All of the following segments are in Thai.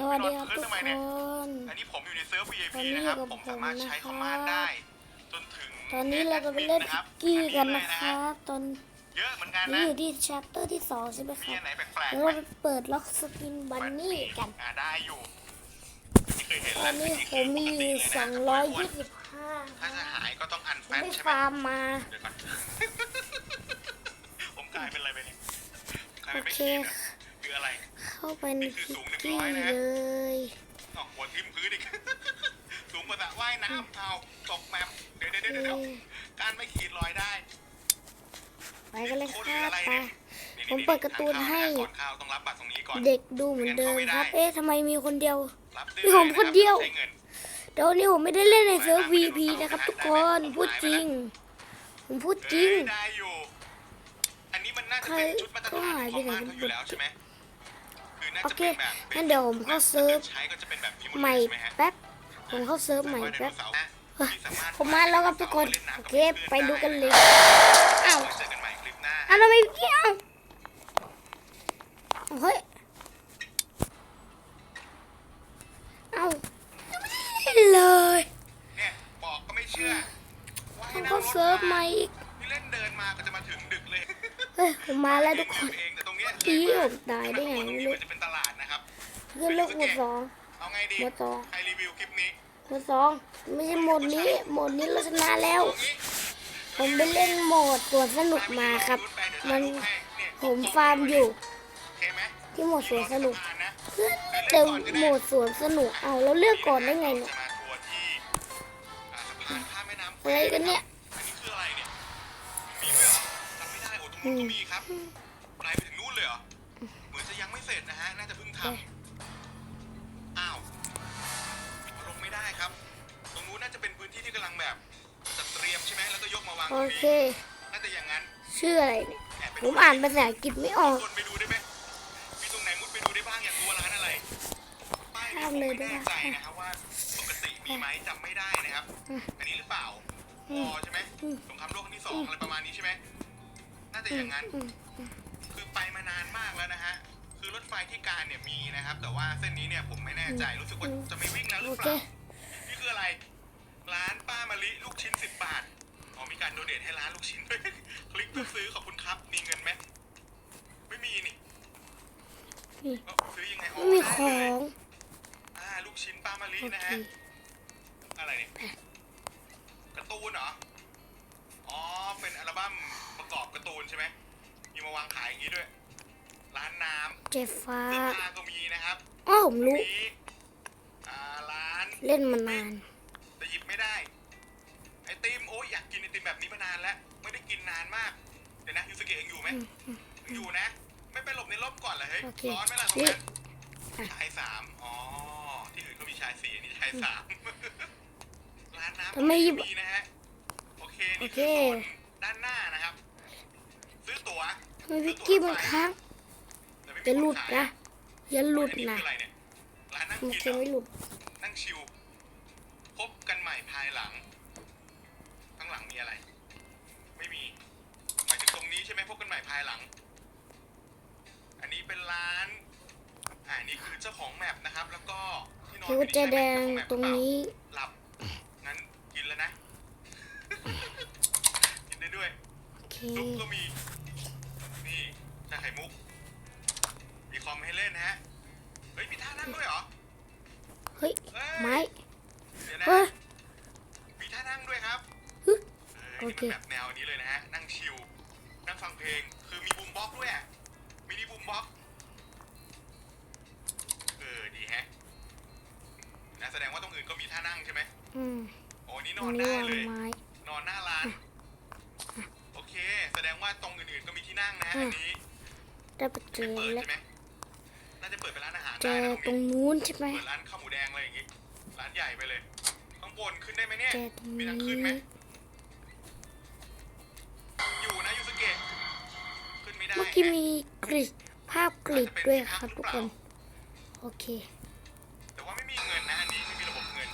สวัสดีครับขึ้ทุนกทำไมคเนี่ยนอันนี้ผมอยู่ในเซิร์ฟ VIP ตอนนี้นะครับกับ ผมสามารถใช้ผมคอมมานด์นะครับได้ จนถึงตอนนี้เราจะไปเล่นแอดพิมิกกี้กันอันะเลยครับตอนเยอะเหมือนกันนี้นะอยู่ที่ชัปเตอร์ที่สองใช่ไหมคมีรับอันไหนแปลกๆแล้วไหมเราไปเปิดล็อกสปินบันนี่กันอ่าได้อยู่ไม่เคยเห็นตเลอยนนี้ผมมีอยู่สองร้อยยี่สิบห้าถ้าจะหายก็ต้องอันแฟไม่นได้ใช่ไหมฟาร์มมาเดี๋ยวก่อนผมกลายเป็นอะไรไปเนี่ยกลายโอเป็นไม่เคกินอะคืออะไร เข้าไปในพิกกี้เลยอ๋อหัวทิ่มพื้นอีกสูงกว่าสระว่ายน้ำเอาตกแมปเดี๋ยวเดี๋ยวเดี๋ยวเดี๋ยวการไม่ขีดรอยได้ ไปกันเลยโคคตรรับอะไรไปเนี่ยผมเปิดการ์ตูนให้ก่อนเข้าต้องรับบัตรตรงนี้ก่อนเด็กดูเหมือนเดิมครับ เอ๊ะทำไมมีคนเดียวรับมีผมคนเดียวใช้งินเดี๋ยวนี้ผมไม่ได้เล่นในเซิร์ฟ VP นะครับ ทุกคนพูดจริง ผมพูดจริงเอ้ยได้อยู่อันนี้มันน่าจะเป็นชุดมาตรฐานใครก็หายไปของไหนบ้านเขาอยู่แล้วใช่ไหมคือน่า โอจะเคเป็นแบบงั้นเดี๋ยวผมเข้าเซิร์ฟใช้ก็จะเป็นแบบพิมพ์ใหม่ใช่ไหมฮะแป๊บผมเข้าเซิร์ฟใหม่แต่ว่าไดแป๊บโนเสาร์นะมีสรถผมมาแล้วครับทุกคนล่ำโอกับเคพื่นไปดูกันเลยไอ้าวว้เจอกันใหม่คลิปหน้าอ้าวทำไมเกี่ยวเฮ้ยเอ้าไม่ได้เลยเนี่ยบอกก็ไม่เชื่อว่ายผมน้ำเข้าเซิร์ฟใหม่อีกนี่เล่นเดินมาก็จะมาถึงดึกเลยเฮ้ยผมมาแล้วทุกคนเองแต่ตรงเนี้ยอีผมตายได้ไงตรงไม่นี้รู้ เพื่อนเลิกหมดสองเอาไงดีหมดสองใครรีวิวคลิปนี้หมดสองไม่ใช่โหมดนี้โหมดนี้เราชนะแล้วตรงนี้ผมไปเล่นโหมดสวนสนุกมาครับ มันเนี่ยผมฟาร์มอยู่โอเคไหมที่โหมดสวนสนุกผ่านนะเพื่อนเต็มโหมดสวนสนุกเอาแล้วเลือกก่อนได้ไงเนี่ยจะมาทัวร์ที่อ่าสะพานข้ามแม่น้ำอะไรกันเนี่ยอันนี้คืออะไรเนี่ยมีด้วยเหรอจำไม่ได้โอ้ตรงนู้นก็มีครับไล่ไปถึงนู่นเลยเหรอ เหมือนจะยังไม่เสร็จนะฮะ น่าจะเพิ่งทำ ใช่ไหมแล้วก็ยกมาวางตโอรงเค นี้น่าจะอย่างนั้นชื่ออะไรเนี่ย แอบไปผดูมอ่านภาษาอังกฤษไม่ออก คนไปดูได้ไหมมีตรงไหนมุดไปดูได้บ้างอยากรู้ว่าร้านอะไรป้ายนี้ข้ามผมเลยไม่ได้แน่ปะใจนะครับว่าปกติมีไหมจำไม่ได้นะครับ อันนี้หรือเปล่าอืวมอใช่ไหมอืมสงครามโลกครั้งที่สองอะไรประมาณนี้ใช่ไหมน่าจะอย่างนั้นอืมคือไปมานานมากแล้วนะฮะ คือรถไฟที่การเนี่ยมีนะครับ แต่ว่าเส้นนี้เนี่ยผมไม่แน่ใจ รู้สึกว่าจะไม่วิ่งแล้วหโอรือเปเค ล่า นี่คืออะไร ร้านป้ามะลิลูกชิ้นสิบบาทอ๋อ มีการโดเนทให้ร้านลูกชิ้นด้วยคลิกเพื่อซื้อขอบคุณครับ มีเงินไหมไม่มีนี่นี่เอ้าซื้อยังไงไม่มีขได้อเลยง อ่าลูกชิ้นป้ามะลิโอนะเค ฮะ อะไรเนี่ยการ์ตูนเหรอ อ๋อ เป็นอัลบั้มประกอบการ์ตูนใช่ไหม มีมาวางขายอย่างนี้ด้วย ร้านน้เจฟ้าำเสื้อผ้าก็มีนะครับอ้อผมรู้มีอ่าร้านเล่นมานาน แต่หยิบไม่ได้ ไอติมโอ้ยอยากกินไอติมแบบนี้มานานแล้ว ไม่ได้กินนานมาก เดี๋ยวนะยูสเกะยังอยู่ไหมยังอยู่นะ ไม่ไปหลบในร่มก่อนเหรอเฮ้ย โอเคร้อนไหมล่ะตรงนี่นั้นชายสามอ๋อ ที่อื่นก็มีชายสี่อันนี่ชายสามร้านน้ำทำไมหยิบมีนะฮะ โอเค นี่โอเคคือโซนด้านหน้านะครับ ซื้อตั๋วทำไมพิกกี้มันค้างแต่ไม่มีจะหลุดคนขายนะอย่าหลุดอันนี้นะคืออะไรเนี่ยร้านนั่งมันกินจะเหรอ ไม่หลุด นั่งชิว พบกันใหม่ภายหลัง ข้างหลังมีอะไร ไม่มีหมายถึงตรงนี้ใช่ไหมพบกันใหม่ภายหลัง อันนี้เป็นร้าน อ่านี่คือเจ้าของแมปนะครับ แล้วก็ที่นอนคิวจะแดงตรงนี้ หลับ งั้นกินแล้วนะ กินได้ด้วย โอเค ซุปก็มี นี่ชาไข่มุก มีคอมให้เล่นนะฮะ เฮ้ย มีท่านั่งด้วยเหรอเฮ้ย เอ้ยไม้เดี๋ยวนะเฮ้ย มีท่านั่งด้วยครับฮึเออโอนี่เคเป็นแบบแนวนี้เลยนะฮะ นั่งชิล นั่งฟังเพลง คือมีบูมบ็อกซ์ด้วยอะมินิบูมบ็อกซ์เออดีแฮะนะแสดงว่าตรงอื่นก็มีท่านั่งใช่ไหมอืมโอ้นี่นอัอนนนี้ได้วางเลยไม้นอนหน้าร้าน โอเค แสดงว่าตรงอื่นๆก็มีที่นั่งนะฮะอือัมนนี้ได้ไปเจไม่อเปิดแล้วใช่ไหมน่าจะเปิดเป็นร้านอาหารเจได้อนะตตรรงงนี้นู้นใช่ไหมเปิดร้านข้าวหมูแดงอะไรอย่างงี้ ร้านใหญ่ไปเลย ข้างบนขึ้นได้ไหมเนี่ย เจอตรงมีนี้ทางขึ้นไหมอ กี้มีกริดภาพกริดด้วยครับทุกคน โอเค แต่ว่าไม่มีเงินนะอันนี้ไม่มีระบบเงิน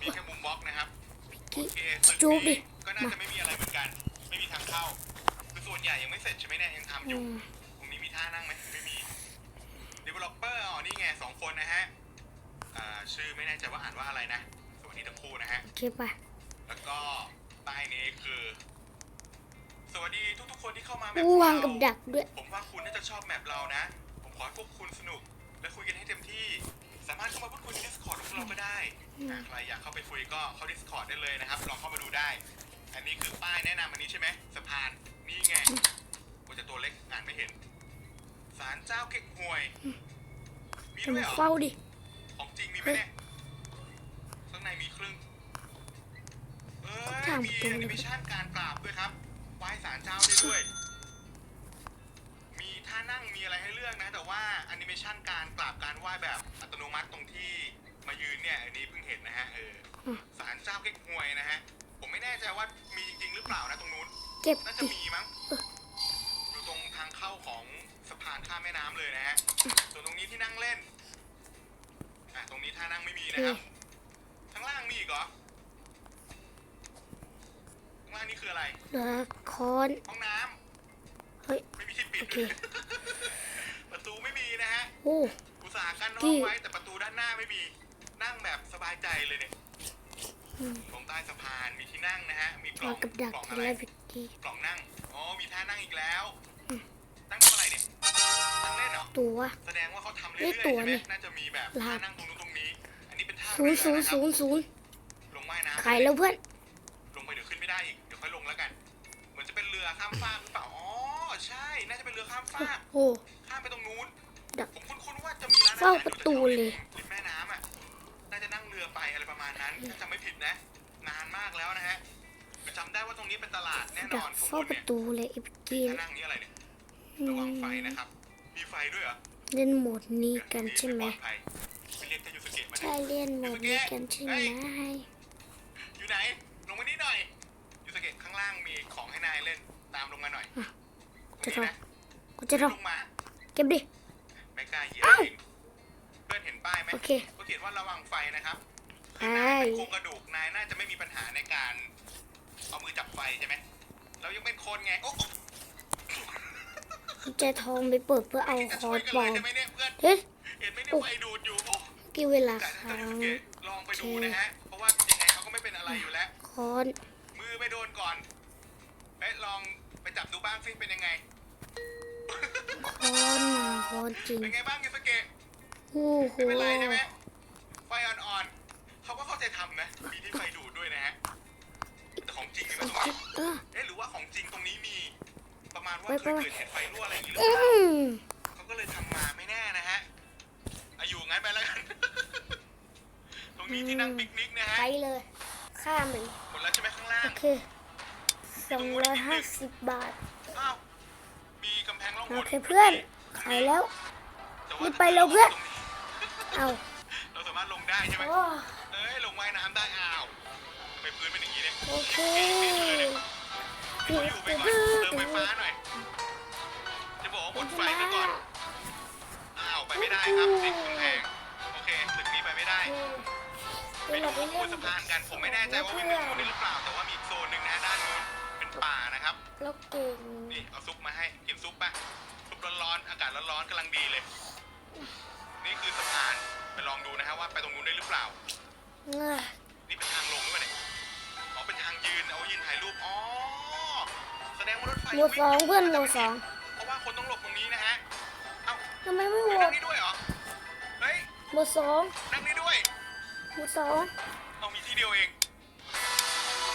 มีแค่มุมบล็อกนะครับพิกโอกี้เคตึกจูบดินี้ก็น่าจะไม่มีอะไรเหมือนกัน ไม่มีทางเข้าคือส่วนใหญ่ยังไม่เสร็จใช่ไหมเนี่ยยังทำออืยู่มตรงนี้มีท่านั่งไหมไม่มีเดี๋ยว developer อ๋อนี่ไงสองคนนะฮะอ่าชื่อไม่แน่ใจว่าอ่านว่าอะไรนะสวัสดีทั้งคู่นะฮะโอเคไปแล้วก็ใต้นี้คือ สวัสดีทุกๆคนที่เข้ามาแมปอู้วางของกับเราดักด้วย ผมว่าคุณน่าจะชอบแมปเรานะ ผมขอให้พวกคุณสนุก และคุยกันให้เต็มที่ สามารถเข้ามาพูดคุยใน Discord ของเราก็ได้อะใครอยากเข้าไปคุยก็เข้า Discord ได้เลยนะครับลองเข้ามาดูได้ อันนี้คือป้ายแนะนำอันนี้ใช่ไหมสะพานนี่ไงว่าจะตัวเล็กอ่านไม่เห็นศาลเจ้าเก๊กฮวยมีจะด้วยมาเหรอเฝ้าดิ ของจริงมีไหมเนี่ยข้างในมีครึ่งเอ้ยถามมีจริงแอนิเมชันการกราบด้วยครับไห ว้ศาลเจ้าได้ด้วย มีท่านั่งมีอะไรให้เลือกนะ แต่ว่าแอนิเมชันการกราบการไหว้แบบอัตโนมัติตรงที่มายืนเนี่ยอันนี้เพิ่งเห็นนะฮะเอออมศาลเจ้าเก๊กฮวยนะฮะ ผมไม่แน่ใจว่ามีจริง ๆ หรือเปล่านะตรงนู้นเก็บน่าจะดิมีมั้งอยู่ตรงทางเข้าของสะพานข้ามแม่น้ำเลยนะฮะส่วนตรงนี้ที่นั่งเล่นอะตรงนี้ท่านั่งไม่มีนะครับข้างล่างมีอีกเหรอข้าง ล่างนี่คืออะไรเหลือคอน ห้องน้ำเฮ้ยไม่มีที่ปิด โอเค ประตูไม่มีนะฮะ โอ้ อุตส่าห์กั้นห้ที่องไว้แต่ประตูด้านหน้าไม่มี นั่งแบบสบายใจเลยเนี่ย อืม ตรงใต้สะพานมีที่นั่งนะฮะ มีกล่วาองงกับดักกล่องทีอะไรละพิกกี้กล่องนั่ง อ๋อ มีท่านั่งอีกแล้วอืมนั่งทำอะไรเนี่ย นั่งเล่นเหรอ ตัว แสดงว่าเขาทำเรื่เอ้อยยๆตัวใช่ไหมนี่น่าจะมีแบบลา ท่าบนั่งตรงนู้นตรงนี้ อันนี้เป็นท่าศูนย์ศูนย์ศูนย์ศูนย์ลงว่ายน้ำขายแล้วเพื่อน ลงไปเดี๋ยวขึ้นไม่ได้อีก ข้ามฟากหรือเปล่า อ๋อ ใช่ น่าจะเป็นเรือข้ามฟาก โอ้ข้ามไปตรงนู้น ดัก ผมคุ้นๆว่าจะมีร้านอาหารเฝ้าประตูเลย ริมแม่น้ำอะ น่าจะนั่งเรือไปอะไรประมาณนั้นถ้าจำไม่ผิดนะ นานมากแล้วนะฮะจำได้ว่าตรงนี้เป็นตลาดแน่นดัอกนข้างเฝ้าบนประเนี่ยตูเลยไอ้พิกกี้ถ้านั่งนี้อะไรเนี่ย ระวังไฟนะครับ มีไฟด้วยเหรอเล่นโหมดนี้กันใช่ไหม ปลอดภัยไปเรียกเจ้ายูสเกะมาดิใช่เล่นโหมดนี้กันใช่ไหมอยู่ไหน ลงมานี่หน่อยยูสเกะข้างล่างมีของให้นายเล่น ตามลงมาหน่อยจะตรงทนี้นะำกูจะทลงมาำเก็บดิไม่กล้าเหยียบเอ้าเองเพื่อนเห็นป้ายไหมโอเคก็เขียนว่าระวังไฟนะครับไปนายเป็นโครงกระดูกนายน่าจะไม่มีปัญหาในการเอามือจับไฟใช่ไหมเรายังเป็นคนไงโอ้โหกุญแจทองไปเปิดเพื่อเอาจะคช่อวยร์ดกันบเลอยลใช่ไหมเนี่ยเพื่อนเฮ้ยเห็นไหมเนี่ยโอ้ไฟดูดอยู่โอ้กี่เวลาแต่ค้าถ้ายูงสเกะลองไปดูนะฮะเพราะว่ายังไงเขาก็ไม่เป็นอะไรอยู่แล้วคอนมือไปโดนก่อนเฮ้ยลอง ไปจับดูบ้างสิเป็นยังไงคอนมาคอนจริงเป็นไงบ้างยูสเกะโอ้โหไม่เป็นไรใช่ไหมไฟอ่อนๆเขาก็เข้าใจทำนะ มีที่ไฟดูดด้วยนะฮะ แต่ของจริงนี่มันตรงนี้เออเอ๊ะหรือว่าของจริงตรงนี้มี ประมาณว่าไปเคไปยไปเกิดเหตุไฟรั่วอะไรอย่างนี้หรืออืเปล่า มเขาก็เลยทำมาไม่แน่นะฮะอายุงั้นไปแล้วกัน ตรงนี้ที่นั่งปิกนิกนะฮะ ไปเลย ข้ามมันหมดแล้วใช่ไหมข้างล่าโอง เค สองร้อยห้าสิบบาท อ้าวมีกำแพงร่องโอหนเคเพื่อน ขายแล้ว แต่ว่ารีบไปเร็วเพื่อน เอาเราสามารถลงได้ใช่ไหมโอ้เอ้ยลงว่ายน้ำได้อ้าวไปพื้นเป็นอย่างนี้เนี่ยโอเคขออยู่ไปก่อนเติมไฟฟ้าหน่อย จะบอกว่าหมดไฟไปก่อน อ้าวไปไม่ได้ครับติดกำแพงโอเคตึกนี้ไปไม่ได้ ไปเดี๋ยวดูเราไปบเล่นนสะพานกัน ผมไม่แน่ใจว่าเป็นโซนนี้หรือเปล่า แต่ว่า ป็นป่านะครับแล้วเก่งนี่เอาซุปมาให้กินซุปป่ะซุปร้อนๆอากาศร้อนๆกำลังดีเลย นี่คือสะพานไปลองดูนะฮะว่าไปตรงนู้นได้หรือเปล่า เงยนี่เป็นทางลงหรือเปล่าเนี่ยอ๋อเป็นทางยืนเอาไว้ยืนถ่ายรูปอ๋อแสดงว่ารถไฟหมวดสองเพื่อนหมวดสองเพราะว่าคนต้องหลบตรงนี้นะฮะเอ้าทำไมไม่โหวนั่ตงนี่ด้วยเหรอเฮ้ยหมวดสองนั่งนี่ด้วยหมวดสองเอามีที่เดียวเอง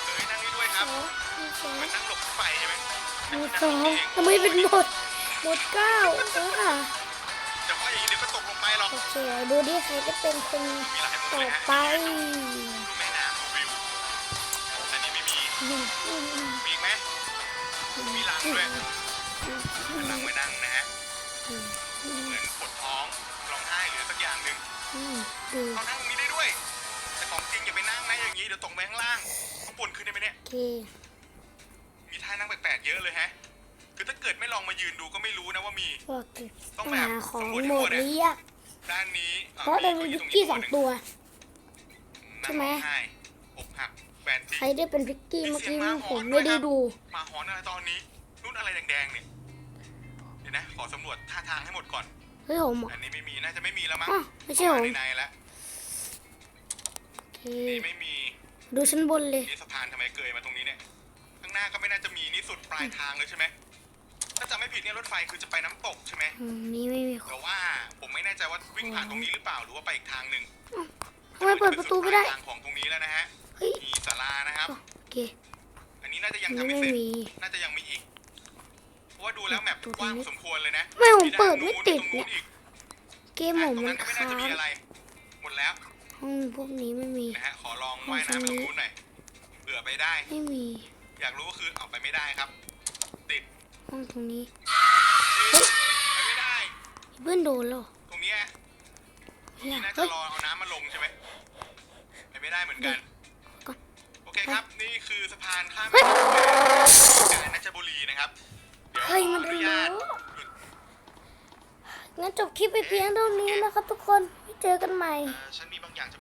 เฮ้ยนั่งนี่ด้วยครับหมวดส องเหมือนนั่งหลบไฟใช่ไหมหมวดสองทำไมเป็นหมวดหมวดเก้าเออแต่ว่าอย่างนี้เดี๋ยวก็ตกลงไปหรอกโอเคดูดิใครจะเป็นคนมีหลายมุมต่อเลยฮะไปดูแม่น้ำดูวิวอันนี้ไม่มีอืมอืมอืมมีอีกไหมมีหลังด้วยเป็นหลังไม่นั่งนะฮะอืมอืมเหมือนปวดท้องร้องไห้หรือสักอย่างหนึ่งอืมดูเขานั่งตรงนี้ได้ด้วย แต่ของจริงอย่าไปนั่งนะอย่างนี้เดี๋ยวตกไปข้างล่างเขาปวดขึ้นได้ไหมเนี่ยโอเคมีท่านั่งแปล กๆเยอะเลยฮะ คือถ้าเกิดไม่ลองมายืนดูก็ไม่รู้นะว่ามีพวกติดต้องแบบ หาของสำรวจโหมให้หมดอะดนี้ยากด้านนี้อ่เพราะจะมีก้พิอี้กกี้ตสรองนี้ตัวนั่งใช่ไหมร้องไห้อกหักแฟนใครทิ้งได้เป็นพิกกี้เมื่อกี้มีเสียงหมาหผอนมด้วยไม่ได้ครับดูหมาหอนอะไรตอนนี้นู่นอะไรแดงๆเนี่ยเดี๋ยวนะ ขอสำรวจท่าทางให้หมดก่อนฮฮ้ยผมเหรอ อันนี้ไม่มี น่าจะไม่มีแล้วมั้งอ้าวไม่ใช่ผมในในแล้วโอเคนี่ไม่มี ดูชั้นบนเลย นี่สะพานทำไมเกยมาตรงนี้เนี่ย ข้างหน้าก็ไม่น่าจะมีนี่ สุดปลายทางเลยใช่ไหมถ้าจำไม่ผิดเนี่ยรถไฟคือจะไปน้ำตกใช่ไหมอืมนี่ไม่มีคนแต่ว่าผมไม่แน่ใจว่าวิ่งผ่านตรงนี้หรือเปล่าหรือว่าไปอีกทางหนึ่งทำไมเปิดประตูไม่ได้ทางของตรงนี้แล้วนะฮะเฮ้ยมีศาลานะครับ โอเคอันนี้น่าจะยังนี่ทำไม่ไม่เสร็จ มี น่าจะยังมีอีก เพราะว่าดูแล้วแมปกว้างพอสมควรเลยนะไม่ผมเปิดด้านไม่นู้นติดตรงนู้นเนี่ยอีกเกมอะผมตรงมันั้นนก็ไม่ค้าน่าจะงมีอะไร หมดแล้วห้องพวกนี้ไม่มี นะฮะ ขอลองว่ายน้ำตรงนู้นหน่อย เผื่อไปได้ ไม่มี อยากรู้ก็คือเอาไปไม่ได้ครับ ติดห้องตรงนี้ติดไปไม่ได้ เพื่อนโดนเหรอตรงเนี้ยเฮ้ยนี่น่าจะเฮ้ยรอเอาน้ำมาลงใช่ไหมไปไม่ได้เหมือนกัน ก่อน โอเคครับ นี่คือสะพานข้ามเฮ้ยกาญจนบุรีนะครับ เดี๋ยวขเฮ้ยอมันอโดนุนญาตแล้ว หยุดงั้นจบคลิปไปเพียงเท่านี้นะครับทุกคนไว้เจอกันใหม่ เอ่อฉันมีบางอย่างจะ